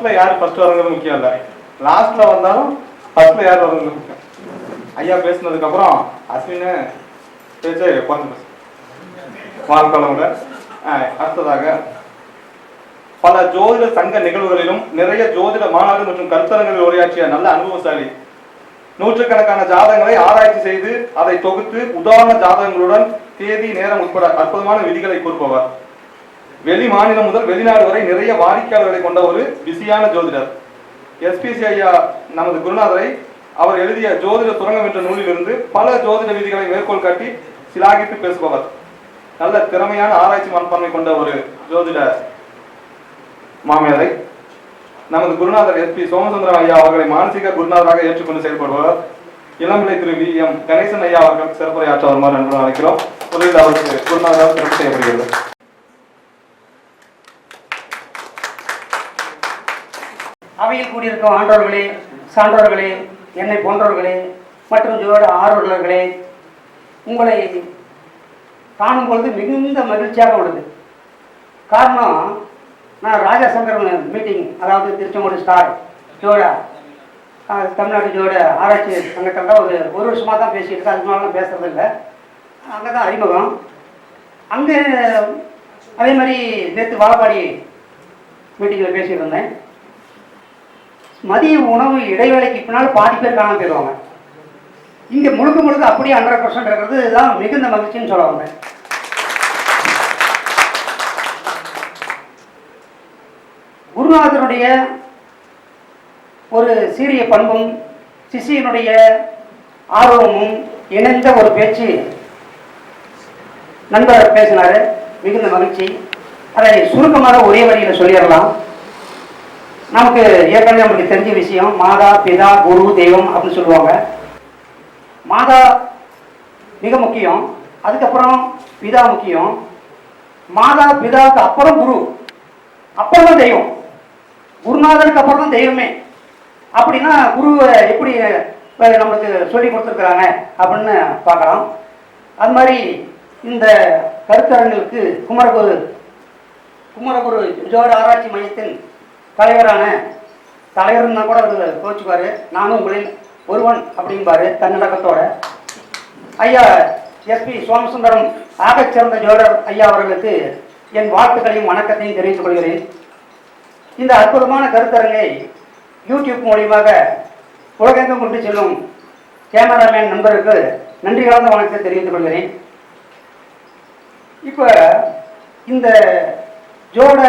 ஃபர்ஸ்ட்ல யார் ஃபர்ஸ்ட் வரங்கிறது முக்கியம் இல்லை. லாஸ்ட்ல வந்தாலும் ஃபர்ஸ்ட்ல யார் வரங்கிறது முக்கியம்? ஐயா பேசினதுக்கு அப்புறம் அஸ்வின் பேச்சு குறைஞ்சு பேசு. அடுத்ததாக பல ஜோதிட சங்க நிகழ்வுகளிலும் நிறைய ஜோதிட மாநாடு மற்றும் கருத்தரங்களில் உரையாற்றிய நல்ல அனுபவசாலி. நூற்றுக்கணக்கான ஜாதகங்களை ஆராய்ச்சி செய்து அதை தொகுத்து உதாரண ஜாதகங்களுடன் தேதி நேரம் உட்பட அற்புதமான விதிகளை கூறுபவர். வெளி மாநிலம் முதல் வெளிநாடு வரை நிறைய வாடிக்கையாளர்களை கொண்ட ஒரு பிஸியான ஜோதிடர். எஸ்பிசி ஐயா நமது குருநாதரை அவர் எழுதிய ஜோதிட சுரங்கம் என்ற நூலிலிருந்து பல ஜோதிட விதிகளை மேற்கோள் காட்டி சிலாகித்து பேசுபவர். நல்ல திறமையான ஆராய்ச்சி மனப்பான்மை கொண்ட ஒரு ஜோதிட மாமியாரை. நமது குருநாதர் எஸ் பி சோமசுந்தரம் ஐயா அவர்களை மானசீக குருநாதராக ஏற்றுக்கொண்டு செயல்படுபவர். இளம்பிள்ளை திரு வி எம் கணேசன் ஐயா அவர்கள் சிறப்புரையாற்ற வருமாறு என்று அழைக்கிறோம். முதலில் அவருக்கு குருநாதராக சிறப்பு செய்யப்படுகிறது. கூடியிருக்கும் ஆண்டோர்களே சான்றோர்களே என்னை போன்றவர்களே மற்றும் ஜோட ஆர்வலர்களே உங்களை காணும் பொழுது மிகுந்த மகிழ்ச்சியாக உள்ளது. காரணம் நான் ராஜாசங்கரன் மீட்டிங் அதாவது திருச்செங்கோடு ஸ்டார் ஜோடா தமிழ்நாடு ஜோட ஆராய்ச்சி சங்கத்தில் ஒரு ஒரு வருஷமாக தான் பேசிட்டு இருக்கேன். அதுக்கு மேலாம் பேசுறது இல்லை அங்கே தான் அறிமுகம். அங்கே அதே மாதிரி நேற்று வாழப்பாடி மீட்டிங்கில் பேசியிருந்தேன் இருந்தேன். மதிய உணவு இடைவேளைக்கு பின்னால் பாதி பேர் காணாம போயிடுவாங்க. இங்கே முழுக்க முழுக்க அப்படியே ஹண்ட்ரட் பர்சன்ட் இருக்கிறது தான் மிகுந்த மகிழ்ச்சின்னு சொல்ல வந்தேன். குருநாதருடைய ஒரு சீரிய பண்பும் சிஷியனுடைய ஆர்வமும் இணைந்த ஒரு பேச்சு. நண்பர் பேசினார் மிகுந்த மகிழ்ச்சி. அதை சுருக்கமாக ஒரே வழியில் சொல்லிடலாம். நமக்கு ஏற்கனவே நமக்கு தெரிஞ்ச விஷயம் மாதா பிதா குரு தெய்வம் அப்படின்னு சொல்லுவாங்க. மாதா மிக முக்கியம். அதுக்கப்புறம் பிதா முக்கியம். மாதா பிதாவுக்கு அப்புறம் குரு. அப்புறம் தான் தெய்வம். குருநாதனுக்கு அப்புறம் தான் தெய்வமே. அப்படின்னா குருவை எப்படி அஹ், நமக்கு சொல்லி கொடுத்துருக்குறாங்க அப்படின்னு பார்க்கலாம். அது மாதிரி இந்த கருத்தரங்களுக்கு குமரகுரு குமரகுரு ஜோர் ஆராய்ச்சி மையத்தின் தலைவரான தலைவர்னா கூட அவர் கோச்சுக்குவாரு நானும் உங்களில் ஒருவன் அப்படிம்பாரு தன்னடக்கத்தோட. ஐயா எஸ்பி சோமசுந்தரம் ஆகச்சிறந்த ஜோடர் ஐயா அவர்களுக்கு என் வாழ்த்துக்களையும் வணக்கத்தையும் தெரிவித்துக் கொள்கிறேன். இந்த அற்புதமான கருத்தரங்கை யூடியூப் மூலியமாக உலகெங்கும் கொண்டு செல்லும் கேமராமேன் நண்பருக்கு நன்றி கலந்த வணக்கத்தை தெரிவித்துக் கொள்கிறேன். இப்போ இந்த ஜோட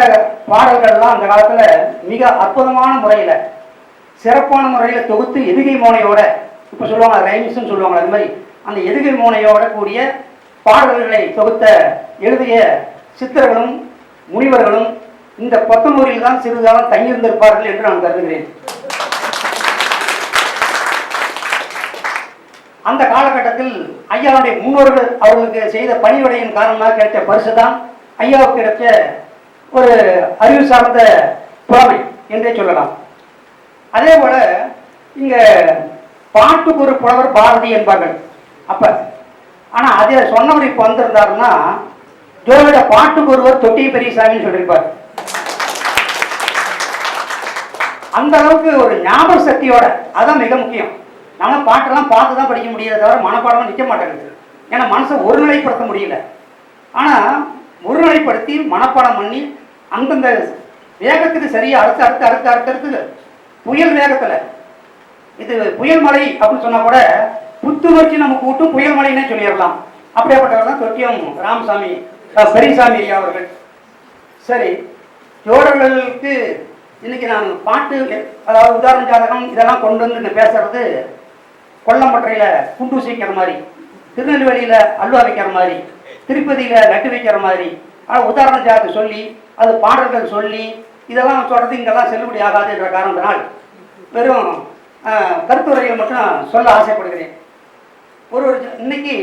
பாடல்கள்லாம் அந்த காலத்தில் மிக அற்புதமான முறையில் சிறப்பான முறையில் தொகுத்து எதுகை மோனையோட இப்போ சொல்லுவாங்க ரைம்ஸ்னு சொல்லுவாங்க அது மாதிரி அந்த எதுகை மோனையோட கூடிய பாடல்களை தொகுத்த எழுதிய சித்தர்களும் முனிவர்களும் இந்த பத்தனூரில் தான் சிறிதுகாலம் தங்கியிருந்திருப்பார்கள் என்று நான் கருதுகிறேன். அந்த காலகட்டத்தில் ஐயாவுடைய முன்னோர்கள் அவர்களுக்கு செய்த பணிவிடையின் காரணமாக கிடைத்த பரிசு தான் ஐயாவுக்கு கிடைச்ச ஒரு அறிவு சார்ந்த புறமை என்றே சொல்லலாம். அதே போல இங்க பாட்டுக்கு ஒரு புலவர் பாரதி என்பார்கள். அப்ப ஆனா அதை சொன்னவர் இப்ப வந்திருந்தாருன்னா ஜோதிட பாட்டுக்கு ஒருவர் தொட்டி பெரியசாமின்னு சொல்லியிருப்பார். அந்த அளவுக்கு ஒரு ஞாபக சக்தியோட அதான் மிக முக்கியம். நம்ம பாட்டெல்லாம் பார்த்து தான் படிக்க முடியாத தவிர மனப்பாடமாக நிற்க மாட்டேங்குது. ஏன்னா மனசை ஒருநிலைப்படுத்த முடியல. ஆனால் ஒருநிலைப்படுத்தி மனப்பாடம் பண்ணி அந்தந்த வேகத்துக்கு சரியா அடுத்து அடுத்து அடுத்து அறுத்து அடுத்து புயல் வேகத்தில் இது புயல் மலை அப்படின்னு சொன்னா கூட புத்துணர்ச்சி நமக்கு ஊட்டும் புயல் மலைன்னே சொல்லிடலாம். அப்படியாப்பட்டவர் தான் தொட்டியம் ராமசாமி சரிசாமி பெரியசாமி ஐயா அவர்கள். சரி ஜோடர்களுக்கு இன்னைக்கு நான் பாட்டு அதாவது உதாரண ஜாதகம் இதெல்லாம் கொண்டு வந்து பேசுறது கொல்லம்பற்றையில குண்டூசி வைக்கிற மாதிரி திருநெல்வேலியில அல்வா வைக்கிற மாதிரி திருப்பதியில லட்டு வைக்கிற மாதிரி ஆனால் உதாரண ஜாதகம் சொல்லி அது பாடல்கள் சொல்லி இதெல்லாம் சொல்கிறது இங்கெல்லாம் செல்லுபடி ஆகாது என்ற காரணத்தினால் வெறும் ஆஹ், கருத்துரையை மட்டும் சொல்ல ஆசைப்படுகிறேன். ஒரு ஒரு இன்னைக்கு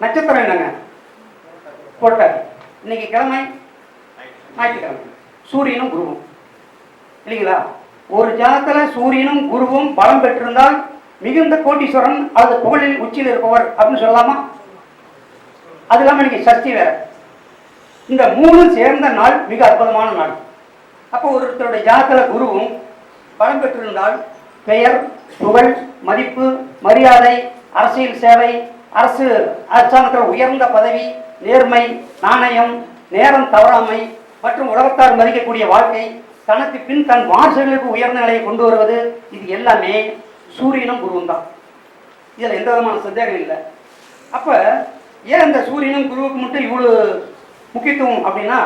நட்சத்திரம் என்னங்க? போட்டார். இன்னைக்கு கிழமை? ஞாயிற்றுக்கிழமை. சூரியனும் குருவும். இல்லைங்களா? ஒரு ஜாதத்தில் சூரியனும் குருவும் பலம் பெற்றிருந்தால் மிகுந்த கோட்டீஸ்வரன் அல்லது புகழில் உச்சியில் இருப்பவர் அப்படின்னு சொல்லலாமா? அது இல்லாமல் இன்னைக்கு சஷ்டி வேற. இந்த மூணு சேர்ந்த நாள் மிக அற்புதமான நாள். அப்போ ஒருத்தருடைய ஜாதக குருவும் பலம் பெற்றிருந்தால் பெயர் புகழ் மதிப்பு மரியாதை அரசியல் சேவை அரசு அரசாங்கத்தில் உயர்ந்த பதவி நேர்மை நாணயம் நேரம் தவறாமை மற்றும் உலகத்தார் மதிக்கக்கூடிய வாழ்க்கை தனக்கு பின் தன் வாரிசுகளுக்கு உயர்ந்த நிலையை கொண்டு வருவது இது எல்லாமே சூரியனும் குருவும் தான். இதில் எந்த விதமான சந்தேகம் இல்லை. அப்போ ஏன் இந்த சூரியனும் குருவுக்கு மட்டும் இவ்வளோ முக்கியத்துவம் அப்படின்னா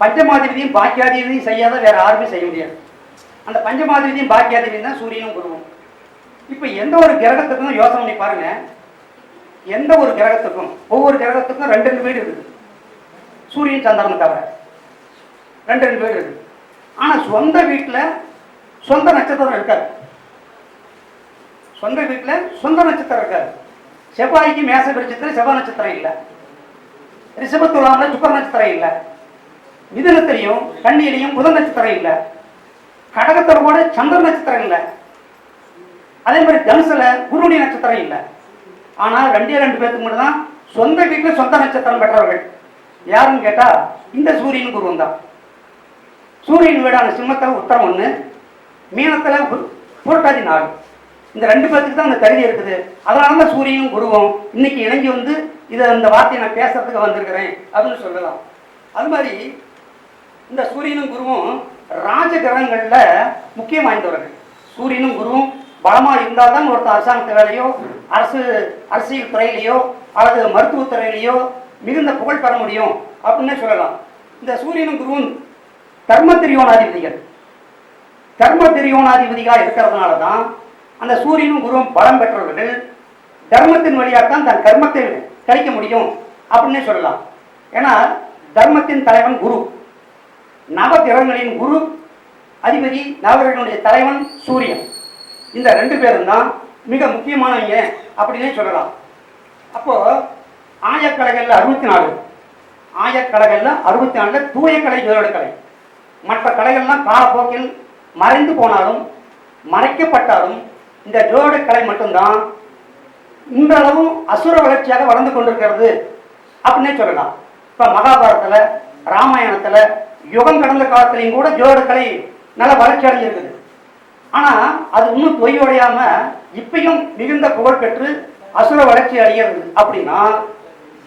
பஞ்சமாதிபதியும் பாக்கியாதிபதியும் செய்யாத வேற யாருமே செய்ய முடியாது. அந்த பஞ்சமாதிபதியும் பாக்கியாதிபதியும் தான் சூரியனும் குருவும். இப்போ எந்த ஒரு கிரகத்துக்கும் யோசனை பண்ணி பாருங்க. எந்த ஒரு கிரகத்துக்கும் ஒவ்வொரு கிரகத்துக்கும் ரெண்டு ரெண்டு வீடு இருக்குது. சூரியன் சந்திரன் தவிர. ரெண்டு ரெண்டு பேர் இருக்குது. ஆனால் சொந்த வீட்டில் சொந்த நட்சத்திரம் இருக்காது. சொந்த வீட்டில் சொந்த நட்சத்திரம் இருக்காது. செவ்வாய்க்கு மேச விருட்சத்தில் செவ்வாய் நட்சத்திரம் இல்லை. ரிஷபத்துலாமில் சுக்கர நட்சத்திரம் இல்லை. மிதுனத்திலையும் கண்ணியிலையும் புதன் நட்சத்திரம் இல்லை. கடகத்தில் கூட சந்திர நட்சத்திரம் இல்லை. அதே மாதிரி தனுசுல குருடைய நட்சத்திரம் இல்லை. ஆனால் ரெண்டே ரெண்டு பேருக்கு மட்டும் தான் சொந்த வீட்டில் சொந்த நட்சத்திரம் பெற்றவர்கள். யாருன்னு கேட்டால் இந்த சூரியன் குருவன் தான். சூரியன் வீடான சிம்மத்தில் உத்தரம் ஒன்று மீனத்தில் புரட்டாதி நாள் இந்த ரெண்டு பேர்த்துக்கு தான் அந்த தகுதி இருக்குது. அதனால தான் சூரியனும் குருவும் இன்னைக்கு இணைஞ்சு வந்து இதை இந்த வார்த்தையை நான் பேசுறதுக்கு வந்திருக்கிறேன் அப்படின்னு சொல்லலாம். அது மாதிரி இந்த சூரியனும் குருவும் ராஜகிரகங்களில் முக்கியம் வாய்ந்தவர்கள். சூரியனும் குருவும் பலமாக இருந்தால் தான் ஒருத்தர் அரசாங்கத்து வேலையோ அரசு அரசியல் துறையிலையோ அல்லது மருத்துவத்துறையிலையோ மிகுந்த புகழ் பெற முடியும் அப்படின்னே சொல்லலாம். இந்த சூரியனும் குருவும் தர்ம திரியோனாதிபதிகள் தர்ம திரியோனாதிபதிகளாக இருக்கிறதுனால தான் அந்த சூரியனும் குருவும் பலம் பெற்றவர்கள் தர்மத்தின் வழியாக தான் தன் கர்மத்தை கழிக்க முடியும் அப்படின்னு சொல்லலாம். ஏன்னா தர்மத்தின் தலைவன் குரு. நவகிரகங்களின் குரு அதிபதி நவகிரகங்களுடைய தலைவன் சூரியன். இந்த ரெண்டு பேரும் தான் மிக முக்கியமானவங்க அப்படின்னே சொல்லலாம். அப்போ ஆயக்கலைகளில் அறுபத்தி நாலு ஆயக்கலைகளில் அறுபத்தி நாலு தூயக்கலை ஜோதிட கலை மற்ற கலைகள்லாம் காலப்போக்கில் மறைந்து போனாலும் மறைக்கப்பட்டாலும் இந்த ஜோட கலை மட்டும்தான் இன்றளவும் அசுர வளர்ச்சியாக வளர்ந்து கொண்டிருக்கிறது அப்படின்னே சொல்லலாம். இப்போ மகாபாரதத்தில் ராமாயணத்தில் யுகம் கடந்த காலத்துலையும் கூட ஜோதிட கலை நல்ல வளர்ச்சி அடைஞ்சிருக்குது. ஆனால் அது இன்னும் தொய்வடையாம இப்பயும் மிகுந்த புகழ் பெற்று அசுர வளர்ச்சி அடைகிறது. அப்படின்னா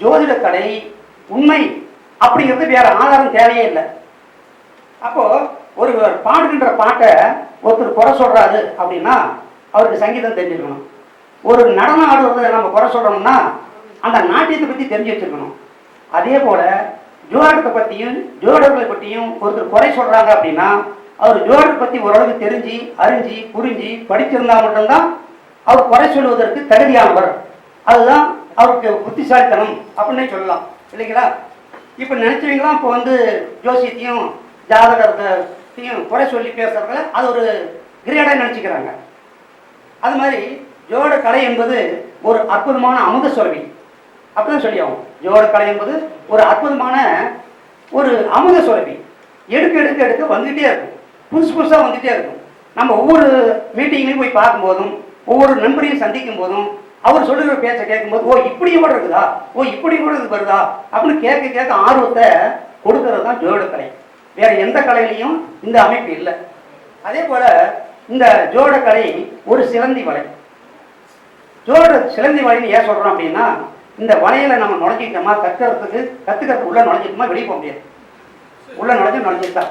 ஜோதிட கலை உண்மை அப்படிங்கிறது வேற ஆதாரம் தேவையே இல்லை. அப்போ ஒருவர் பாடுகின்ற பாட்டை ஒருத்தர் குறை சொல்றாரு அப்படின்னா அவருக்கு சங்கீதம் தெரிஞ்சிருக்கணும். ஒரு நடனம் ஆடுறதை நம்ம குறை சொல்கிறோம்னா அந்த நாட்டியத்தை பற்றி தெரிஞ்சு வச்சுருக்கணும். அதே போல் ஜோடத்தை பற்றியும் ஜோடர்களை பற்றியும் ஒருத்தர் குறை சொல்கிறாங்க அப்படின்னா அவர் ஜோடர் பற்றி ஓரளவுக்கு தெரிஞ்சு அறிஞ்சு புரிஞ்சு படிச்சிருந்தா மட்டும்தான் அவர் குறை சொல்வதற்கு தகுதியானவர். அதுதான் அவருக்கு புத்திசாலித்தனம் அப்படின்னே சொல்லலாம். இல்லைங்களா? இப்போ நினச்சவங்களாம் இப்போ வந்து ஜோசியத்தையும் ஜாதகத்தையும் குறை சொல்லி பேசுறதுல அது ஒரு கிரேடாக நினச்சிக்கிறாங்க. அது மாதிரி ஜோட கலை என்பது ஒரு அற்புதமான அமுத சுரபி அப்படிதான் சொல்லி ஆகும் ஜோட கலை என்பது ஒரு அற்புதமான ஒரு அமுத சுரபி எடுக்க எடுக்க எடுக்க வந்துகிட்டே இருக்கும். புதுசு புதுசாக வந்துகிட்டே இருக்கும். நம்ம ஒவ்வொரு மீட்டிங்லையும் போய் பார்க்கும்போதும் ஒவ்வொரு நண்பரையும் சந்திக்கும் போதும் அவர் சொல்லுகிற பேச்சை கேட்கும்போது ஓ இப்படியும் கூட இருக்குதா? ஓ இப்படி கூட இது வருதா? அப்படின்னு கேட்க கேட்க ஆர்வத்தை கொடுக்கறது தான் ஜோட கலை வேற எந்த கலையிலையும் இந்த அமைப்பு இல்லை. அதே போல இந்த ஜோட கலை ஒரு சிலந்தி வலை. ஜோட சிலந்தி வலைன்னு ஏன் சொல்றோம் அப்படின்னா இந்த வலையில நம்ம நுழைஞ்சிக்கிட்டோமா கத்துறதுக்கு கத்துக்கிறதுக்கு உள்ள நுழைஞ்சிட்டோமா வெளியே போக முடியாது. உள்ள நுழைஞ்சு நுழைஞ்சிட்டா.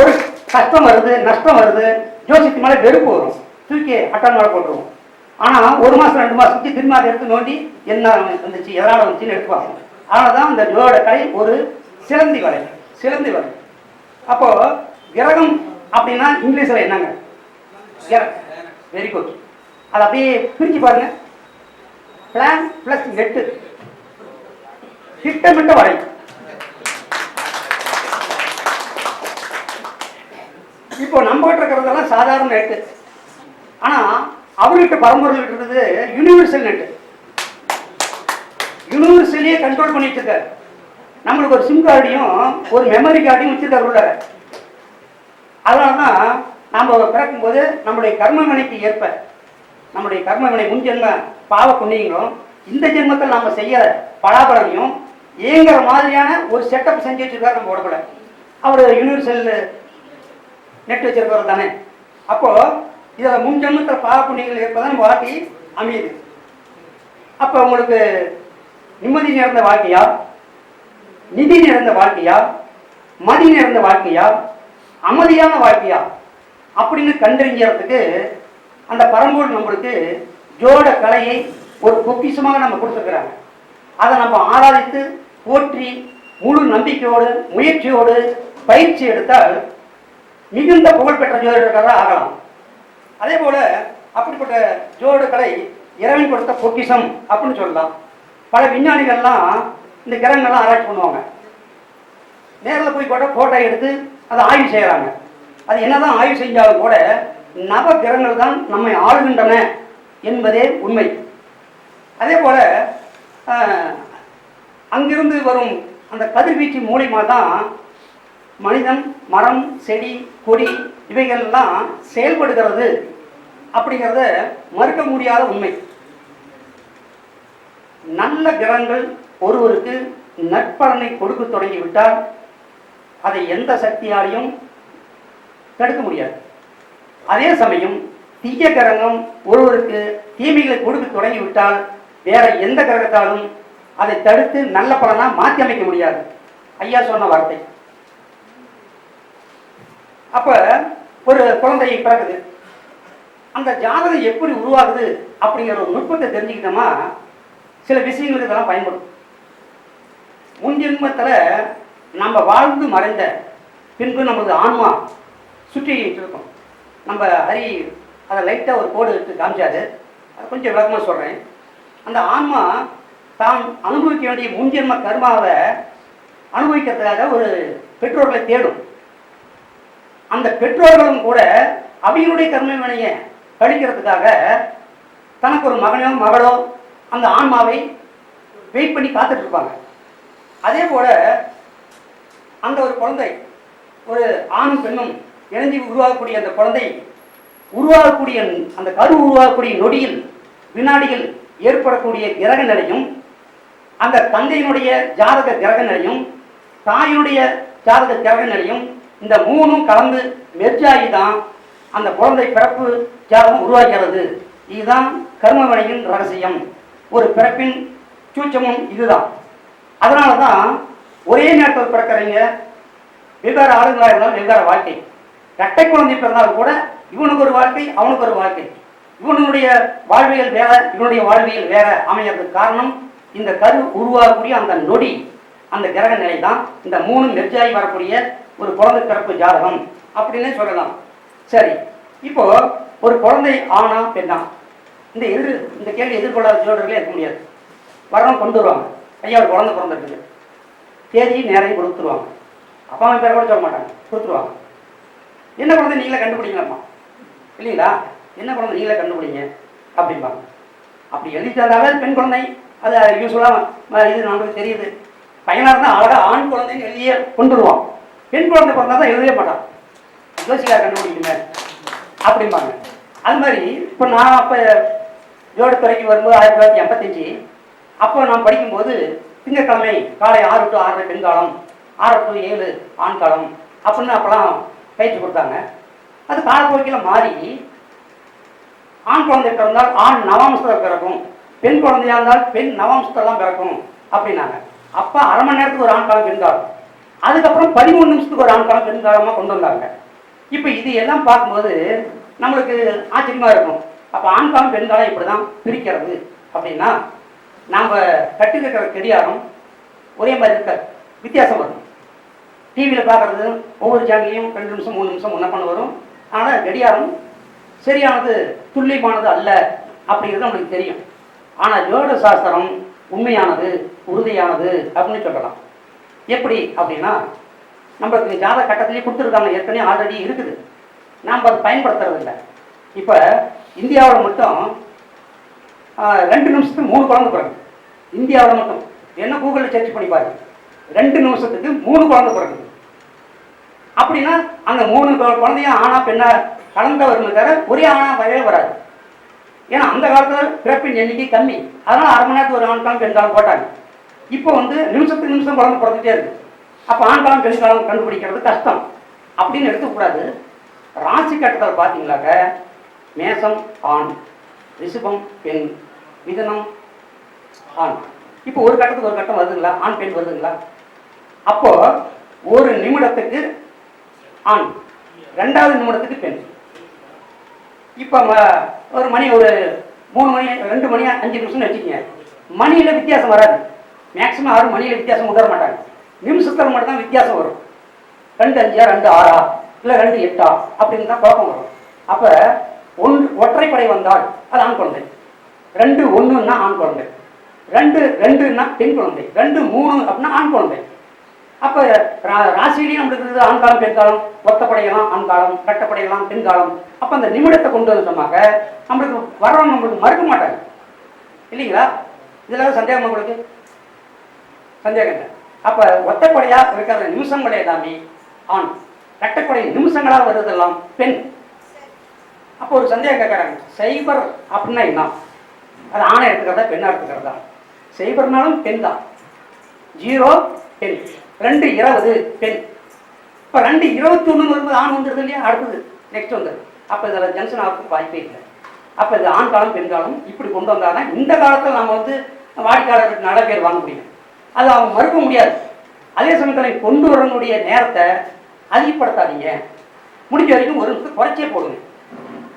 ஒரு கஷ்டம் வருது நஷ்டம் வருது ஜோசிக்கு மேலே வெறுப்பு வரும். தூக்கி அட்டம் மேலே போட்டுருவோம். ஆனால் ஒரு மாதம் ரெண்டு மாதம் சுற்றி திரும்ப அதை எடுத்து நோண்டி என்ன வந்துச்சு எதனால் வந்துச்சுன்னு எடுப்பாங்க பார்ப்போம். அதனால தான் இந்த ஜோட கலை ஒரு சிலந்தி வலை சிலந்தி வலை. அப்போ கிரகம் அப்படின்னா இங்கிலீஷில் என்னங்க? வெரி குட் அதை அப்படியே பிரிச்சு பாருங்க. பிளான் பிளஸ் நெட்டு திட்டமிட்ட வரை. இப்போ நம்ம கிட்ட இருக்கிறதெல்லாம் சாதாரண நெட்டு ஆனால் அவர்கிட்ட பரம்பரையில் இருக்கிறது யூனிவர்சல் நெட்டு யூனிவர்சலியே கண்ட்ரோல் பண்ணிட்டு வச்சிருக்காரு நம்மளுக்கு ஒரு சிம் கார்டையும் ஒரு மெமரி கார்டையும் வச்சிருக்காரு உள்ள அதனால தான் நாம் பிறக்கும்போது நம்முடைய கர்ம வினைக்கு ஏற்ப நம்முடைய கர்ம வினை முன் ஜென்ம பாவ புண்ணியங்களும் இந்த ஜென்மத்தில் நாம் செய்ய பலாபலனையும் இயங்குற மாதிரியான ஒரு செட்டப் செஞ்சு வச்சிருக்காரு நம்ம உடம்புல. அவர் யூனிவர்சல் நெட் வச்சிருக்கிறவர் தானே. அப்போது இதில் முன்ஜென்மத்தில் பாவ புண்ணியங்கள் ஏற்பதான் நம்ம வாழ்க்கை அமையுது. அப்போ உங்களுக்கு நிம்மதி நிறைந்த வாழ்க்கையா? நிதி நிறைந்த வாழ்க்கையா? மதி நிறைந்த வாழ்க்கையா? அமைதியான வாழ்க்கையா? அப்படின்னு கண்டறிஞ்சுறதுக்கு அந்த பரம்பூர் நம்மளுக்கு ஜோட கலையை ஒரு பொக்கிஷமாக நம்ம கொடுத்துருக்குறாங்க. அதை நம்ம ஆராதித்து போற்றி முழு நம்பிக்கையோடு முயற்சியோடு பயிற்சி எடுத்தால் மிகுந்த புகழ்பெற்ற ஜோதிடர்களாக ஆகலாம். அதே போல் அப்படிப்பட்ட ஜோட கலை இறைவன் கொடுத்த பொக்கிஷம் அப்படின்னு சொல்லலாம். பல விஞ்ஞானிகள்லாம் இந்த கிரகங்கள்லாம் ஆராய்ச்சி பண்ணுவாங்க. நேரில் போய் கூட ஃபோட்டோ எடுத்து அதை ஆய்வு செய்கிறாங்க அது என்னதான் ஆய்வு செஞ்சாலும் கூட நவ கிரகங்கள் தான் நம்மை ஆளுகின்றன என்பதே உண்மை. அதே போல அங்கிருந்து வரும் அந்த கதிர்வீச்சு மூலியமாக தான் மனிதன் மரம் செடி கொடி இவைகள்லாம் செயல்படுகிறது அப்படிங்கிறத மறுக்க முடியாத உண்மை. நல்ல கிரகங்கள் ஒருவருக்கு நற்பலனை கொடுக்க தொடங்கிவிட்டால் அதை எந்த சக்தியாலையும் தடுக்க முடியாது. அதே சமயம் தீய கிரகம் ஒருவருக்கு தீமைகளை கொடுக்க தொடங்கிவிட்டால் வேற எந்த கிரகத்தாலும் அதை தடுத்து நல்ல பலனா மாற்றி அமைக்க முடியாது. ஐயா சொன்ன வார்த்தை. அப்ப ஒரு குழந்தை பிறகுது அந்த ஜாதகம் எப்படி உருவாகுது அப்படிங்கிற ஒரு நுட்பத்தை தெரிஞ்சுக்கிட்டோமா சில விஷயங்களுக்கு இதெல்லாம் பயன்படும். முன்ஜென்மத்தில் நம்ம வாழ்ந்து மறைந்த பின்பு நமது ஆன்மா சுற்றி இருக்கும் நம்ம ஹரி அதை லைட்டாக ஒரு கோடு எடுத்து காமிச்சாரு. அதை கொஞ்சம் விளக்கமாக சொல்கிறேன் அந்த ஆன்மா தான் அனுபவிக்க வேண்டிய முன்ஜென்ம கர்மாவை அனுபவிக்கிறதுக்காக ஒரு பெற்றோர்களை தேடும். அந்த பெற்றோர்களும் கூட அவங்களுடைய கர்ம வினையை கழிக்கிறதுக்காக தனக்கு ஒரு மகனோ மகளோ அந்த ஆன்மாவை வெயிட் பண்ணி காத்துட்டு இருப்பாங்க. அதே போல் அந்த ஒரு குழந்தை ஒரு ஆணும் பெண்ணும் இணைஞ்சி உருவாகக்கூடிய அந்த குழந்தை உருவாகக்கூடிய அந்த கரு உருவாகக்கூடிய நொடியில் வினாடியில் ஏற்படக்கூடிய கிரக நிலையும் அந்த தந்தையினுடைய ஜாதக கிரக நிலையும் தாயினுடைய ஜாதக கிரக நிலையும் இந்த மூணும் கலந்து மெர்ஜாகி தான் அந்த குழந்தை பிறப்பு ஜாதகம் உருவாகிறது. இதுதான் கர்மவனையின் ரகசியம். ஒரு பிறப்பின் சூச்சமும் இதுதான். அதனால தான் ஒரே நேரத்தில் பிறக்கிறீங்க வெவ்வேறு ஆளுங்களாக இருந்தாலும் வெவ்வேறு வாழ்க்கை. ரெட்டை குழந்தை பிறந்தாலும் கூட இவனுக்கு ஒரு வாழ்க்கை அவனுக்கு ஒரு வாழ்க்கை. இவனுடைய வாழ்வியல் வேற இவனுடைய வாழ்வியல் வேற அமையறதுக்கு காரணம் இந்த கரு உருவாகக்கூடிய அந்த நொடி அந்த கிரக நிலை தான் இந்த மூணு மெர்ஜாகி வரக்கூடிய ஒரு குழந்தை பிறப்பு ஜாதகம் அப்படின்னு சொல்லலாம். சரி இப்போ ஒரு குழந்தை ஆனா பெண்ணா? இந்த எதிர் இந்த கேள்வி எதிர்கொள்ளாத சோழர்களே இருக்க முடியாது. வரணும் கொண்டு வருவாங்க. ஐயா ஒரு குழந்தை பிறந்திருக்கு தேதி நேரையும் கொடுத்துருவாங்க. அப்பா அம்மா பேரை கூட சொல்ல மாட்டாங்க. கொடுத்துருவாங்க. என்ன குழந்தை நீங்களே கண்டுபிடிங்களாம்மா இல்லைங்களா? என்ன குழந்தை நீங்களே கண்டுபிடிங்க? அப்படிம்பாங்க. அப்படி எழுதிட்டாவே பெண் குழந்தை. அது யூஸ்ஃபுல்லாக இது நம்மளுக்கு தெரியுது. பையனாக இருந்தால் அழகாக ஆண் குழந்தைன்னு எழுதியே கொண்டு வருவான் பெண் குழந்தை பிறந்தா தான் எழுதவே மாட்டான். ஜோசிகா கண்டுபிடிக்குமே. அப்படிம்பாங்க. அது மாதிரி இப்போ நான் அப்போ ஜோடித்துறைக்கு வரும்போது ஆயிரத்தி தொள்ளாயிரத்தி எண்பத்தஞ்சு அப்போ நான் படிக்கும்போது திங்கட்கிழமை காலை ஆறு டு ஆறரை பெண் காலம் ஆறு டு ஏழு ஆண் காலம் அப்படின்னு அப்போலாம் பயிற்சி கொடுத்தாங்க. அது காலப்போக்கில் மாறி ஆண் குழந்தை பிறந்தால் ஆண் நவாம்சத்தில் பிறக்கும் பெண் குழந்தையா இருந்தால் பெண் நவாம்சத்தெல்லாம் பிறக்கும் அப்படின்னாங்க. அப்போ அரை மணி நேரத்துக்கு ஒரு ஆண் காலம் பெண்காலம் அதுக்கப்புறம் பதிமூணு நிமிஷத்துக்கு ஒரு ஆண் காலம் பெண்காலமாக கொண்டு வந்தாங்க. இப்போ இது எல்லாம் பார்க்கும்போது நம்மளுக்கு ஆச்சரியமாக இருக்கும். அப்போ ஆண் காலம் பெண்காலம் இப்படி தான் பிரிக்கிறது அப்படின்னா நாம் கட்டிருக்கிற கெடியாரம் ஒரே மாதிரி இருக்காது. வித்தியாசம் வரும். டிவியில் பார்க்குறது ஒவ்வொரு சேனல்லையும் ரெண்டு நிமிஷம் மூணு நிமிஷம் முன்ன பண்ண வரும். ஆனால் கடியாரம் சரியானது துல்லியமானது அல்ல அப்படிங்கிறது நம்மளுக்கு தெரியும். ஆனால் ஜோட சாஸ்திரம் உண்மையானது உறுதியானது அப்படின்னு சொல்லலாம். எப்படி அப்படின்னா நம்மளுக்கு ஜாத கட்டத்திலேயே கொடுத்துருக்காங்க ஏற்கனவே ஆல்ரெடி இருக்குது. நாம் அதை பயன்படுத்துறதில்ல. இப்போ இந்தியாவில் மட்டும் ரெண்டு நிமிஷத்துக்கு மூணு குழந்தை பிறகு இந்தியாவில் மட்டும். என்ன கூகுளில் சர்ச் பண்ணி பாருங்கள் ரெண்டு நிமிஷத்துக்கு மூணு குழந்தை பிறக்குது. அப்படின்னா அந்த மூணு குழந்தையும் ஆணா பெண்ணா கலந்த வருமே தவிர ஒரே ஆணா வரவே வராது. ஏன்னா அந்த காலத்தில் பிறப்பின் எண்ணிக்கை கம்மி. அதனால அரை மணி நேரத்துக்கு ஒரு ஆண் காலம் பெண் காலம் போட்டாங்க. இப்போ வந்து நிமிஷத்துக்கு நிமிஷம் குழந்தை பிறந்துட்டே இருக்கு. அப்போ ஆண் காலம் பெண் காலம் கண்டுபிடிக்கிறது கஷ்டம். அப்படின்னு எடுத்துக்கூடாது. ராசி கட்டத்தில் பார்த்தீங்களாக்க மேசம் ஆண். ரிஷபம் பெண். மிதனம் ஆண். இப்போ ஒரு கட்டத்துக்கு ஒரு கட்டம் வருதுங்களா? ஆண் பெண் வருதுங்களா? அப்போ ஒரு நிமிடத்துக்கு ஆண் ரெண்டாவது நிமிடத்துக்கு பெண். இப்போ ம- ஒரு மணி ஒரு மூணு மணி ரெண்டு மணி அஞ்சு நிமிஷம்னு வச்சுக்கோங்க. மணியில் வித்தியாசம் வராது. மேக்ஸிமம் ஆறு மணியில் வித்தியாசம் விட மாட்டாங்க. நிமிஷத்தில் மட்டும்தான் வித்தியாசம் வரும். ரெண்டு அஞ்சா ரெண்டு ஆறா இல்லை ரெண்டு எட்டா அப்படின்னு தான் குழப்பம் வரும். அப்போ ஒன்று ஒற்றைப்படை வந்தால் அது ஆண் குழந்தை. ரெண்டு ஒன்றுன்னா ஆண் குழந்தை. ரெண்டு ரெண்டுன்னா பெண் குழந்தை. ரெண்டு மூணு அப்படின்னா ஆண் குழந்தை. அப்போ ராசியிலையும் நம்மளுக்கு இருக்குது ஆண்காலம் பெண்காலம் ஒத்தப்படையெல்லாம் ஆண்காலம் கட்டப்படையெல்லாம் பெண்காலம். அப்போ அந்த நிமிடத்தை கொண்டு வந்துட்டோமாக்க நம்மளுக்கு வரவங்க நம்மளுக்கு மறுக்க மாட்டாங்க. இல்லைங்களா? இதில் சந்தேகம் உங்களுக்கு? சந்தேகம் இல்லை. அப்போ ஒத்தப்படையாக இருக்கிற நிமிஷங்களே எல்லாமே ஆண். கட்டப்படை நிமிஷங்களாக வருவதெல்லாம் பெண். அப்போ ஒரு சந்தேகம் கேட்குறாங்க. சைபர் அப்படின்னா என்ன? அது ஆணை எடுத்துக்கிறதா பெண்ணாக எடுத்துக்கிறதா? சைபர்னாலும் பெண் தான். ஜீரோ பெண். ரெண்டு இருபது பெண். இப்போ ரெண்டு இருபத்தி ஒன்று வரும்போது ஆண் வந்துடுது இல்லையா? அடுத்தது நெக்ஸ்ட் வந்துடுது அப்போ இதில் ஜங்ஷன் ஆகிறதுக்கு வாய்ப்பே இல்லை. அப்போ இது ஆண் காலம் பெண் காலம் இப்படி கொண்டு வந்தால் தான் இந்த காலத்தில் நம்ம வந்து வாடிக்கையாளர்களுக்கு நல்ல பேர் வாங்க முடியும். அது அவங்க மறுக்க முடியாது. அதே சமயத்தில் கொண்டு வரனுடைய நேரத்தை அதிகப்படுத்தாதீங்க. முடிஞ்ச வரைக்கும் ஒரு நிமிஷம் குறைச்சே போடுங்க.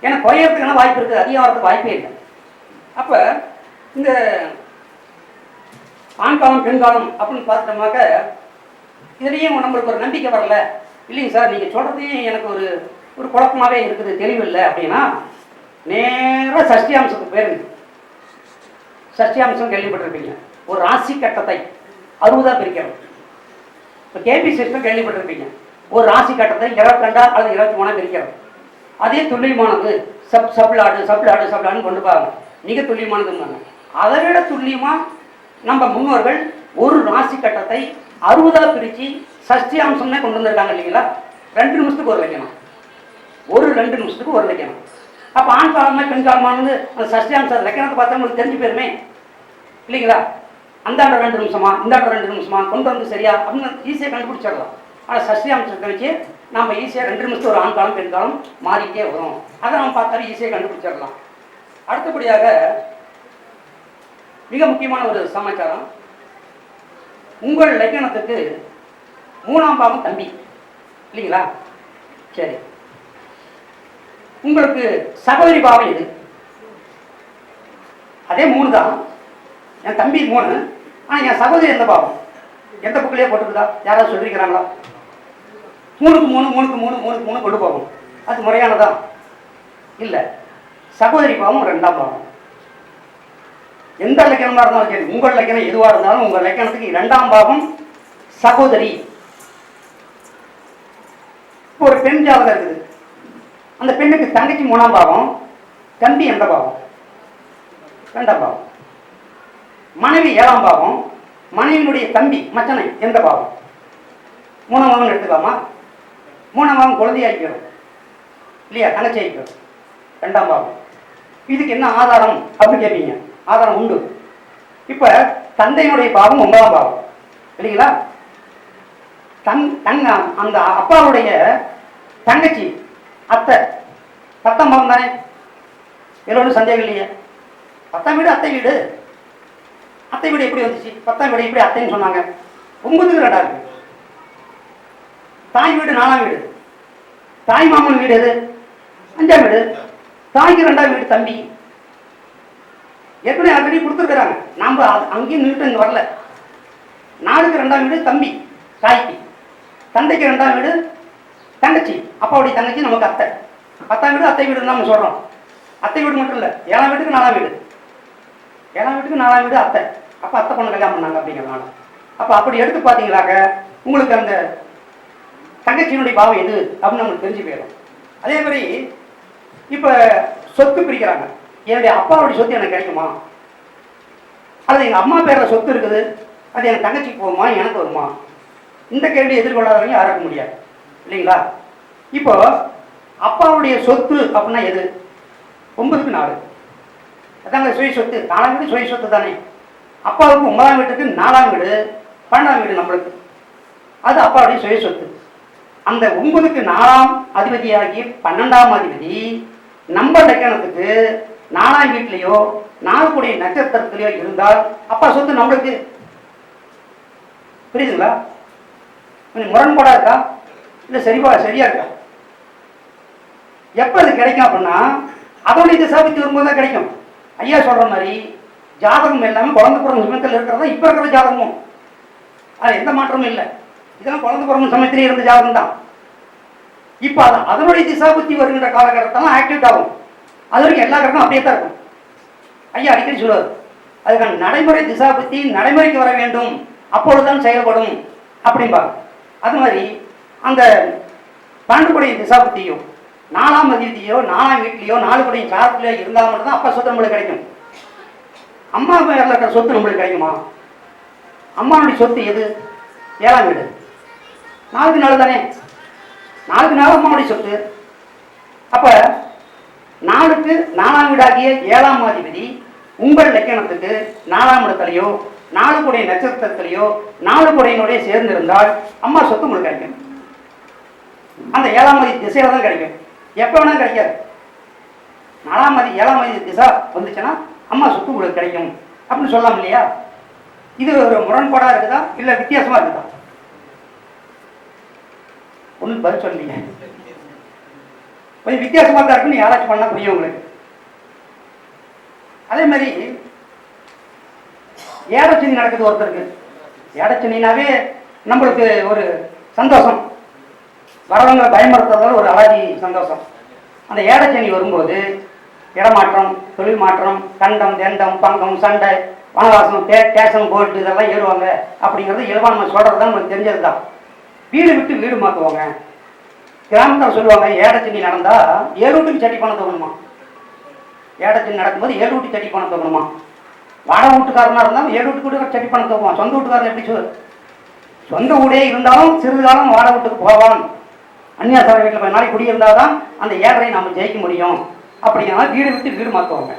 ஏன்னா குறையறதுக்கான வாய்ப்பு இருக்குது. அதிகம் வரதுக்கு வாய்ப்பே இல்லை. அப்போ இந்த ஆண் காலம் பெண் காலம் அப்படின்னு பார்த்துட்டோமாக்க இதுலேயும் நம்மளுக்கு ஒரு நம்பிக்கை வரல. இல்லைங்க சார் நீங்கள் சொல்கிறதையும் எனக்கு ஒரு ஒரு குழப்பமாகவே இருக்குது தெளிவில்லை அப்படின்னா நேராக சஷ்டி அம்சத்துக்கு போயிருங்க. சஷ்டியாம்சம் கேள்விப்பட்டிருப்பீங்க. ஒரு ராசி கட்டத்தை அறுபதாக பிரிக்கிறோம். இப்போ கேபி சிஸ்டம் கேள்விப்பட்டிருப்பீங்க. ஒரு ராசி கட்டத்தை இருபத்தெண்டா அல்லது இருபத்தி மூணா பிரிக்கிறோம். அதே துல்லியமானது சப் சப்ளாடு சப்ளாடு சப்ளாடுன்னு கொண்டு போவாங்க. மிக துல்லியமானதுன்னு அதை விட துல்லியமாக நம்ம முன்னோர்கள் ஒரு ராசி கட்டத்தை அறுபதாக பிரித்து சஷ்டி அம்சம்னே கொண்டு வந்திருக்காங்க இல்லைங்களா? ரெண்டு நிமிஷத்துக்கு ஒரு லக்கணம் ஒரு ரெண்டு நிமிஷத்துக்கு ஒரு லட்சணம் அப்போ ஆண் காலமாக பெண் காலமானது அந்த சஷ்டி அம்சம் லட்சணத்தை பார்த்தா உங்களுக்கு தெரிஞ்சு போயிருமே. இல்லைங்களா? அந்தாண்ட ரெண்டு நிமிஷமா இந்தாண்ட ரெண்டு நிமிஷமா கொண்டு வந்து சரியா அப்படின்னு ஈஸியாக கண்டுபிடிச்சிடலாம். ஆனால் சஷ்டி அம்சத்தை வச்சு நம்ம ஈஸியாக ரெண்டு நிமிஷத்துக்கு ஒரு ஆண் காலம் பெண் காலம் மாறிக்கிட்டே வரும். அதை நம்ம பார்த்தாலும் ஈஸியாக கண்டுபிடிச்சிடலாம். அடுத்தபடியாக மிக முக்கியமான ஒரு சமாச்சாரம். உங்கள் லக்கணத்துக்கு மூணாம் பாவம் தம்பி. இல்லைங்களா? சரி. உங்களுக்கு சகோதரி பாவம் எது? அதே மூணு தான். என் தம்பி மூணு. ஆனால் என் சகோதரி எந்த பாவம்? எந்த புக்கிலேயே போட்டுருக்குதா? யாராவது சொல்லியிருக்கிறாங்களா மூணுக்கு மூணு மூணுக்கு மூணு மூணுக்கு மூணு கொண்டு போகும். அது முறையானதா? இல்லை. சகோதரி பாவம் ரெண்டாம் பாவம். எந்த லக்கணமாக இருந்தாலும் சரி உங்கள் லக்கணம் எதுவாக இருந்தாலும் உங்கள் லக்கணத்துக்கு இரண்டாம் பாவம் சகோதரி. இப்போ ஒரு பெண் ஜாதகம் இருக்குது. அந்த பெண்ணுக்கு தங்கச்சி மூணாம் பாவம் தம்பி எந்த பாவம் ரெண்டாம் பாவம் மனைவி ஏழாம் பாவம் மனைவியினுடைய தம்பி மச்சனை எந்த பாவம் மூணாம் பாவம் எடுத்துக்கலாமா? மூணாம் பாவம் குழந்தையாக்கிறோம் இல்லையா? தங்கச்சி ஆகிக்கிறோம் ரெண்டாம் பாவம் இதுக்கு என்ன ஆதாரம் அப்படின்னு கேட்பீங்க ஆதாரம் உண்டு. இப்ப தந்தையினுடைய பாவம் ஒன்பதாம் பாவம். இல்லைங்களா? தன் தங்க அந்த அப்பாவுடைய தங்கச்சி அத்தை பத்தாம் பாவம் தானே? இதில் ஒன்றும் சந்தேகம் இல்லையே? பத்தாம் வீடு அத்தை வீடு. அத்தை வீடு எப்படி வந்துச்சு? பத்தாம் வீடு எப்படி அத்தைன்னு சொன்னாங்க. ஒன்பதுக்கு ரெண்டா இருக்கு. தாய் வீடு நாலாம் வீடு. தாய் மாமன் வீடு எது? அஞ்சாம் வீடு. தாய்க்கு ரெண்டாம் வீடு தம்பி. ஏற்கனவே ஆல்ரெடி கொடுத்துருக்குறாங்க? நாம் அங்கேயும் நின்றுட்டு இங்கே வரல. நாளுக்கு ரெண்டாம் வீடு தம்பி தாய்க்கு தந்தைக்கு ரெண்டாம் வீடு தங்கச்சி. அப்பாவுடைய தங்கச்சி நமக்கு அத்தை. பத்தாம் வீடு அத்தை வீடுன்னு நம்ம சொல்கிறோம் அத்தை வீடு மட்டும் இல்லை ஏழாம் வீட்டுக்கு நாலாம் வீடு. ஏழாம் வீட்டுக்கு நாலாம் வீடு அத்தை. அப்போ அத்தை பொண்ணு கல்யாணம் பண்ணாங்க அப்படிங்கிறனால அப்போ அப்படி எடுத்து பார்த்தீங்களாக்க உங்களுக்கு அந்த தங்கச்சியினுடைய பாவம் எது அப்படின்னு நம்மளுக்கு தெரிஞ்சு போயிடும். அதே மாதிரி இப்போ சொத்து பிரிக்கிறாங்க. என்னுடைய அப்பாவுடைய சொத்து எனக்கு கிடைக்குமா அல்லது எங்கள் அம்மா பேரில் சொத்து இருக்குது அது என் தங்கச்சிக்கு போகுமா எனக்கு வருமா? இந்த கேள்வி எதிர்கொள்ளாதவங்க யாரும் முடியாது. இல்லைங்களா? இப்போ அப்பாவுடைய சொத்து அப்படின்னா எது? ஒன்பதுக்கு நாலு. அதாங்க சுய சொத்து. நாலாம் வீடு சுய சொத்து தானே. அப்பாவுக்கு ஒன்பதாம் வீட்டுக்கு நாலாம் வீடு பன்னெண்டாம் வீடு நம்மளுக்கு. அது அப்பாவுடைய சுய சொத்து. அந்த ஒன்பதுக்கு நாலாம் அதிபதியாகி பன்னெண்டாம் அதிபதி நம்ம லக்கணத்துக்கு நாலாம் வீட்லேயோ நாடக்குடைய நட்சத்திரத்திலையோ இருந்தால் அப்பா சொத்து நம்மளுக்கு. புரியுதுங்களா? கொஞ்சம் முரண்பாடா இருக்கா? இல்லை சரிவா சரியா இருக்கா? எப்போ அது கிடைக்கும் அப்படின்னா அதோடைய திசாபத்தி வரும்போது தான் கிடைக்கும். ஐயா சொல்கிற மாதிரி ஜாதகம் எல்லாமே குழந்த பிறந்த சமயத்தில் இருக்கிறதா இப்போ இருக்கிற ஜாதகமும். அது எந்த மாற்றமும் இல்லை. இதெல்லாம் குழந்த பிறந்த சமயத்திலே இருந்த ஜாதகம் தான். இப்போ அது அதனுடைய திசாபுத்தி வருகின்ற காலகட்டத்தெல்லாம் ஆக்டிவேட் ஆகும். அது வரைக்கும் எல்லா கிரகமும் அப்படியே தான் இருக்கும். ஐயா அடிக்கடி சொல்லுவார் அதுக்கான நடைமுறை திசாபுத்தி நடைமுறைக்கு வர வேண்டும். அப்பொழுதுதான் செயல்படும். அப்படிம்பாங்க அது மாதிரி அந்த பன்னெண்டுக்குடைய திசாபுத்தியும் நாலாம் அதிபதியோ நாலாம் வீட்லையோ நாலு குடைய சாரத்திலையோ இருந்தால் மட்டும்தான் அப்பா சொத்து நம்மளுக்கு கிடைக்கும். அம்மா பேரில் இருக்கிற சொத்து நம்மளுக்கு கிடைக்குமா? அம்மாவுடைய சொத்து எது? ஏழாம் வீடு. நாளுக்கு நாள் தானே நாளுக்கு நாள் அம்மாவுடைய சொத்து. அப்போ நாளுக்கு நாலாம் வீடாகிய ஏழாம் அதிபதி உங்கள் லக்கணத்துக்கு நாலாம் இடத்துலையோ நாலு நட்சத்திரத்திலேயோ நாலுக்குடையினுடைய சேர்ந்திருந்தால் அம்மா சொத்து உங்களுக்கு கிடைக்கும். அந்த ஏழாம் மதி திசையில தான் கிடைக்கும். எப்போ வேணாலும் கிடைக்காது. நாலாம் மதி ஏழாம் மதி திசை வந்துச்சுன்னா அம்மா சொத்து உங்களுக்கு கிடைக்கும். அப்படின்னு சொல்லலாம் இல்லையா? இது ஒரு முரண்பாடாக இருக்குதா? இல்லை வித்தியாசமாக இருக்குதா? ஒன்றும் பதில் சொல்லலையே. கொஞ்சம் வித்தியாசமாக தான் இருக்குன்னு யாராச்சும் பண்ணால் புரியும் உங்களுக்கு. அதே மாதிரி ஏடச்சனி நடக்குது ஒருத்தருக்கு. ஏடச்சனினாவே நம்மளுக்கு ஒரு சந்தோஷம். வரவங்களை பயமுறுத்துறதால ஒரு அழகி சந்தோஷம். அந்த ஏடச்சனி வரும்போது இடமாற்றம் தொழில் மாற்றம் கண்டம் தெண்டம் பங்கம் சண்டை வனவாசம் டே டேஷன் போல்ட் இதெல்லாம் ஏறுவாங்க அப்படிங்கிறது இயல்பாக நம்ம சொல்கிறது தான் நமக்கு தெரிஞ்சது தான் வீடு விட்டு வீடு மாற்றுவாங்க கிராமத்தில் சொல்லுவாங்க ஏடச்சனி நடந்தால் ஏழூட்டுக்கு சட்டி பணம் தோணுமா ஏடச்சனி நடக்கும்போது ஏழூட்டு சட்டி பணம் தோணுமா வாடகை வீட்டுக்காரனாக இருந்தாலும் ஏழு வீட்டுக்கு கூட சட்டி பணம் தோக்குவான் சொந்த வீட்டுக்காரன் எப்படி சொல்? சொந்த வீடே இருந்தாலும் சிறிது காலம் வாட வீட்டுக்கு போவான். அந்நியாசார வீட்டில் போய் நாளைக்கு குடியிருந்தால் தான் அந்த ஏழரை நம்ம ஜெயிக்க முடியும். அப்படிங்கிறனால வீடு விட்டு வீடு மாற்றுவாங்க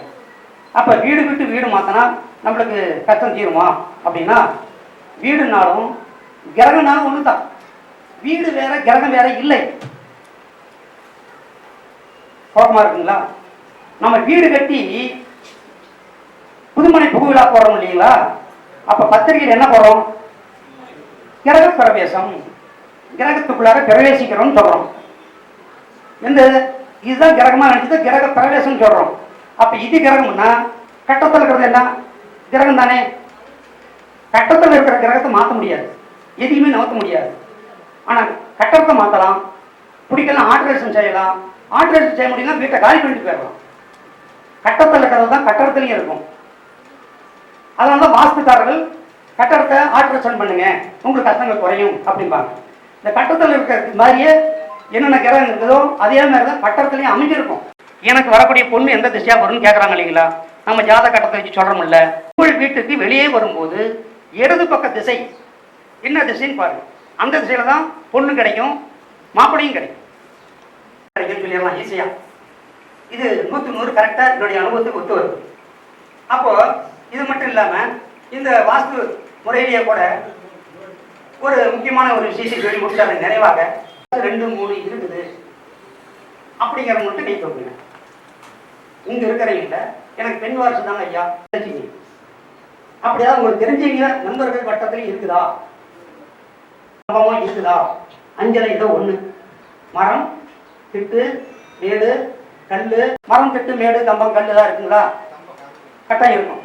அப்போ வீடு விட்டு வீடு மாற்றினா நம்மளுக்கு கஷ்டம் தீருமா? அப்படின்னா வீடுனாலும் கிரகனாலும் ஒன்று தான் வீடு வேற கிரகம் வேற இல்லை. குழப்பமா இருக்குங்களா? நம்ம வீடு கட்டி புதுமனை புகுவிழா போடுறோம் இல்லைங்களா? அப்ப பத்திரிகையில் என்ன போடுறோம்? கிரக பிரவேசம். கிரகத்துக்குள்ளார பிரவேசிக்கிறோம்னு சொல்றோம். எந்த? இதுதான் கிரகமா நினைச்சது கிரக பிரவேசம் சொல்றோம். அப்ப இது கிரகம்னா கட்டத்தில் இருக்கிறது என்ன? கிரகம் தானே. கட்டத்தில் இருக்கிற கிரகத்தை மாற்ற முடியாது. எதையுமே நகர்த்த முடியாது. ஆனால் கட்டத்தை மாற்றலாம் பிடிக்கலாம் ஆல்ட்ரேஷன் செய்யலாம். ஆல்ட்ரேஷன் செய்ய முடியும்னா வீட்டை காலி பண்ணிட்டு போயிடலாம். கட்டத்தில் இருக்கிறது தான் கட்டடத்துலையும் இருக்கும். அதனால தான் வாஸ்துக்காரர்கள் கட்டடத்தை ஆல்ட்ரேஷன் பண்ணுங்க உங்களுக்கு கஷ்டங்கள் குறையும் அப்படிம்பாங்க. இந்த கட்டத்தில் இருக்கிற மாதிரியே என்னென்ன கிரகம் இருக்குதோ அதே மாதிரி தான் கட்டடத்துலையும் அமைஞ்சிருக்கும். எனக்கு வரக்கூடிய பொண்ணு எந்த திசையா வரும்னு கேட்குறாங்க இல்லைங்களா? நம்ம ஜாத கட்டத்தை வச்சு சொல்கிறோம்ல உங்கள் வீட்டுக்கு வெளியே வரும்போது இடது பக்க திசை என்ன திசைன்னு பாருங்க. அந்த திசையில தான் பொண்ணு கிடைக்கும் மாப்பிளையும் கிடைக்கும். கிடைக்கும் சொல்லிடலாம் ஈஸியா இது நூற்று நூறு கரெக்டாக என்னுடைய அனுபவத்துக்கு ஒத்து வருது. அப்போ இது மட்டும் இல்லாம இந்த வாஸ்து முறையிலேயே கூட ஒரு முக்கியமான ஒரு விஷயத்தை சொல்லி முடிச்சு அதை நிறைவாக ரெண்டு மூணு இருக்குது அப்படிங்கிற மட்டும் கை தோக்குங்க இங்க இருக்கிறவங்க எனக்கு பெண் வாரிசு தாங்க ஐயா தெரிஞ்சுங்க. அப்படியாவது உங்களுக்கு தெரிஞ்சவங்க நண்பர்கள் வட்டத்தில் இருக்குதா? இருக்குதா? அஞ்சலை ஏதோ ஒண்ணு. மரம் திட்டு மேடு கல் மரம் திட்டு மேடு கம்பம் கல் தான் இருக்குங்களா? கட்டாயம் இருக்கும்.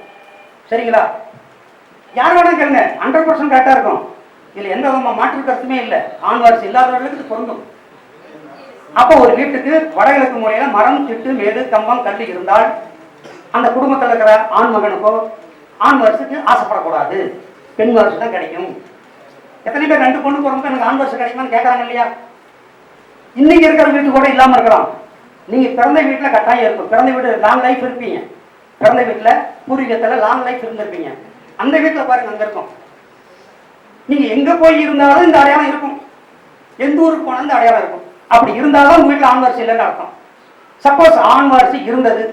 சரிங்களா? யார் வேணா கேளுங்க. ஹண்ட்ரட் பர்சன்ட் கரெக்டாக இருக்கும். இதில் எந்த விதமாக மாற்று கருத்துமே இல்லை. ஆண் வாரிசு இல்லாதவர்களுக்கு இது பொருந்தும். அப்போ ஒரு வீட்டுக்கு வடகிழக்கு மூலையில் மரம் திட்டு மேடு கம்பம் கல் இருந்தால் அந்த குடும்பத்தில் இருக்கிற ஆண் மகனுக்கோ ஆண் வாரிசுக்கு ஆசைப்படக்கூடாது. பெண் வாரிசு தான் கிடைக்கும். எத்தனை பேர் ரெண்டு பொண்ணு போகிறவங்க எனக்கு ஆண் வாரிசு கிடைக்குமான்னு கேட்குறாங்க இல்லையா? இன்னைக்கு இருக்கிற வீட்டு கூட இல்லாமல் இருக்கலாம் நீங்கள் பிறந்த வீட்டில் கட்டாயம் இருக்கும். பிறந்த வீடு லாங் லைஃப் இருப்பீங்க. பிறந்த வீட்டில் பூர்வீகத்தில் லாங் லைஃப் இருந்திருப்பீங்க. அந்த வீட்டில் பாருங்க அங்கே இருக்கும். நீங்கள் எங்கே போய் இருந்தாலும் இந்த அடையாளம் இருக்கும். எந்த ஊருக்கு போனால் இந்த அடையாளம் இருக்கும். அப்படி இருந்தாலும் உங்கள் வீட்டில் ஆண் வாரிசு இல்லைன்னு அர்த்தம். சப்போஸ் ஆண் வாரிசு இருந்தது.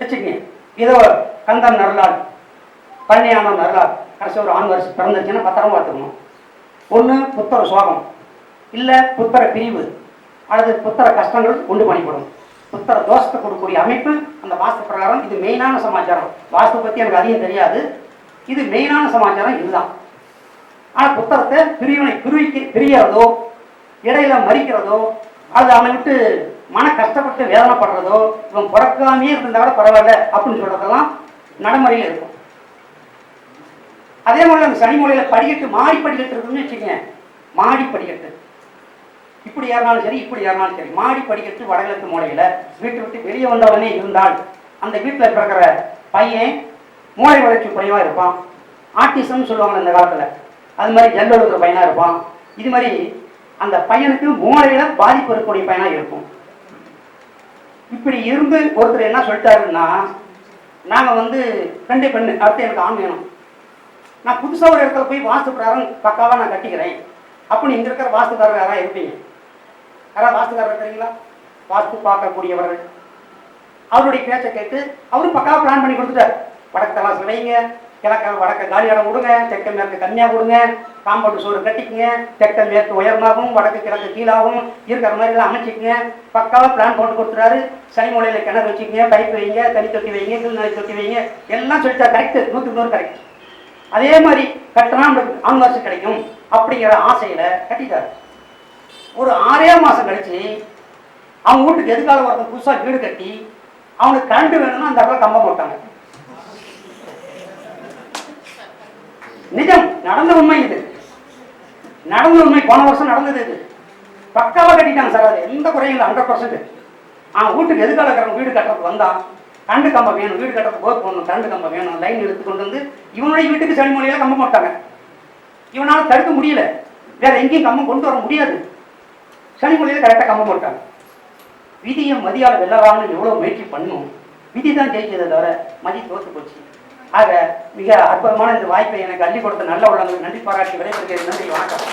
வச்சுக்கங்க. இதோ கந்தம் நரலாள் பழனியானவன் நரலாள் கடைசி ஒரு ஆண் வருஷம் பிறந்துச்சுன்னா பத்திரமா பார்த்துக்கணும். ஒன்று புத்தர சோகம். இல்லை புத்தர பிரிவு அல்லது புத்தர கஷ்டங்கள் உண்டு பண்ணிவிடும். புத்தர தோஷத்தை கொடுக்கக்கூடிய அமைப்பு அந்த வாஸ்து பிரகாரம் இது மெயினான சமாச்சாரம். வாஸ்து பற்றி எனக்கு அதிகம் தெரியாது. இது மெயினான சமாச்சாரம் இதுதான். ஆனால் புத்தகத்தை பிரிவினை பிரிவிக்கு பிரியறதோ இடையில மறிக்கிறதோ அது அவனை விட்டு மன கஷ்டப்பட்டு வேதனைப்படுறதோ இவன் பிறக்காமையே இருந்தால் கூட பரவாயில்ல அப்படின்னு சொல்கிறதெல்லாம் நடைமுறையில் இருக்கும். அதே மாதிரி அந்த சனி மூலையில படிக்கட்டு மாடி படிக்கட்டு இருக்குன்னு வச்சுக்கோங்க. மாடி படிக்கட்டு இப்படி ஏறினாலும் சரி இப்படி ஏறினாலும் சரி. மாடி படிக்கிறது வடகிழக்கு மூலையில வீட்டை விட்டு வெளியே வந்தவனே இருந்தால் அந்த வீட்டில் பிறக்கிற பையன் மூளை வளர்ச்சி குறைவாக இருப்பான். ஆர்டிசம்னு சொல்லுவாங்க இந்த காலத்தில். அது மாதிரி ஜெல் இருக்கிற பையனாக இருப்பான். இது மாதிரி அந்த பையனுக்கு மூளையில பாதிப்பு இருக்கக்கூடிய பையனாக இருக்கும். இப்படி இருந்து ஒருத்தர் என்ன சொல்லிட்டாருன்னா நாங்கள் வந்து ரெண்டு பெண்ணு அடுத்து எனக்கு ஆண் வேணும். நான் புதுசாக ஒரு இடத்துல போய் வாஸ்து பிரகாரம் நான் கட்டிக்கிறேன். அப்படின்னு இங்க இருக்கிற வாஸ்துக்காரர் யாராக இருப்பீங்க? யாராவது வாஸ்துக்காரர் இருக்கிறீங்களா வாஸ்து பார்க்கக்கூடியவர்கள். அவருடைய பேச்சை கேட்டு அவரும் பக்காவாக பிளான் பண்ணி கொடுத்துட்டார். வடக்கெல்லாம் சிலைங்க கிழக்க வடக்க காலியாடம் இடம் கொடுங்க தெற்க மேற்கு கம்மியா கொடுங்க காம்பவுண்ட் சோறு கட்டிக்குங்க தெற்க மேற்கு உயர்மாகவும் வடக்கு கிழக்கு கீழாகவும் இருக்கிற மாதிரி எல்லாம் அமைச்சிக்கங்க. பக்காவா பிளான் போட்டு கொடுத்துறாரு சனி கிணறு வச்சுக்கங்க பைப் வைங்க தனி தொட்டி வைங்க கீழ் நிலை தொட்டி வைங்க. எல்லாம் சொல்லிட்டா கரெக்ட் நூற்றுக்கு நூறு கரெக்ட் அதே மாதிரி கட்டினா நம்மளுக்கு கிடைக்கும் அப்படிங்கிற ஆசையில கட்டிட்டாரு. ஒரு ஆறே மாதம் கழிச்சு அவங்க வீட்டுக்கு எதுக்காக ஒருத்தன் புதுசாக வீடு கட்டி அவனுக்கு கரண்ட் வேணும்னா அந்த இடத்துல கம்பம் போட்டாங்க. நிஜம் நடந்த உண்மை இது. நடந்த உண்மை போன வருஷம் நடந்தது இது. பக்காவாக கட்டிட்டாங்க சார் அது எந்த குறையும் இல்லை ஹண்ட்ரட் பர்சன்ட் அவன் வீட்டுக்கு எதுக்காக இருக்கிறவங்க வீடு கட்டுறதுக்கு வந்தா கண்டு கம்பம் வேணும் வீடு கட்டுறதுக்கு போர் போடணும் கரண்ட் கம்பம் வேணும் லைன் எடுத்து கொண்டு வந்து இவனுடைய வீட்டுக்கு சனி மொழியில கம்பம் போட்டாங்க. இவனால தடுக்க முடியல. வேற எங்கேயும் கம்பம் கொண்டு வர முடியாது. சனிமொழியில கரெக்டாக கம்பம் போட்டாங்க விதியை மதியால் வெல்லலாம்னு எவ்வளோ முயற்சி பண்ணும்? விதி தான் ஜெயிச்சதை தவிர மதி தோத்து போச்சு. ஆக மிக அற்புதமான இந்த வாய்ப்பை எனக்கு அள்ளி கொடுத்த நல்ல உள்ளங்களுக்கு நன்றி பாராட்டி விடைபெறுகிறேன். நன்றி வணக்கம்.